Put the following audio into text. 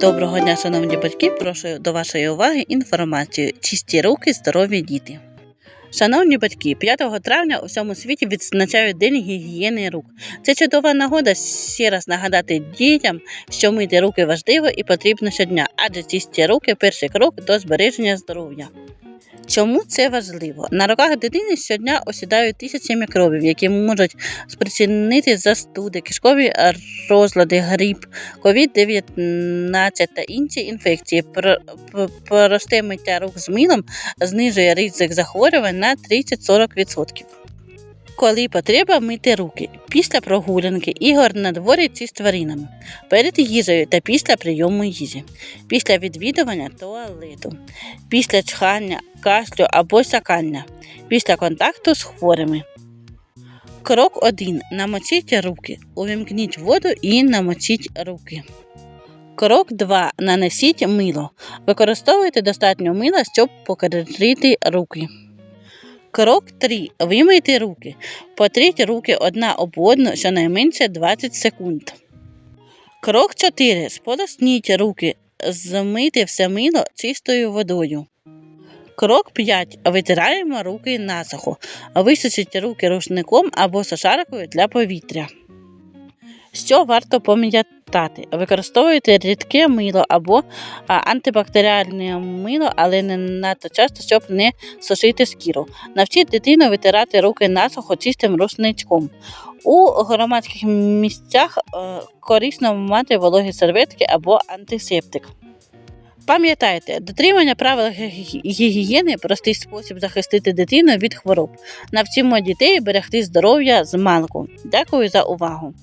Доброго дня, шановні батьки. Прошу до вашої уваги інформацію. Чисті руки, здорові діти. Шановні батьки, 5 травня у всьому світі відзначають День гігієни рук. Це чудова нагода ще раз нагадати дітям, що мити руки важливо і потрібно щодня, адже чисті руки перший крок до збереження здоров'я. Чому це важливо? На руках дитини щодня осідають тисячі мікробів, які можуть спричинити застуди, кишкові розлади, грип, COVID-19 та інші інфекції. Про- Просте миття рук з милом знижує ризик захворювань на 30-40%. Коли потреба мити руки після прогулянки, ігор на дворі з тваринами, перед їжею та після прийому їжі, після відвідування туалету, після чхання, кашлю або сякання, після контакту з хворими. Крок 1. Намочіть руки. Увімкніть воду і намочіть руки. Крок 2. Нанесіть мило. Використовуйте достатньо мила, щоб покрити руки. Крок 3. Вимийте руки. Потріть руки одна об одну щонайменше 20 секунд. Крок 4. Сполосніть руки. Змийте все мило чистою водою. Крок 5. Витираємо руки насухо. Висушіть руки рушником або сушаркою для повітря. Що варто пам'ятати? Використовуйте рідке мило або антибактеріальне мило, але не надто часто, щоб не сушити шкіру. Навчіть дитину витирати руки насухо чистим рушничком. У громадських місцях е, корисно мати вологі серветки або антисептик. Пам'ятайте, дотримання правил гігієни простий спосіб захистити дитину від хвороб. Навчимо дітей берегти здоров'я з малку. Дякую за увагу.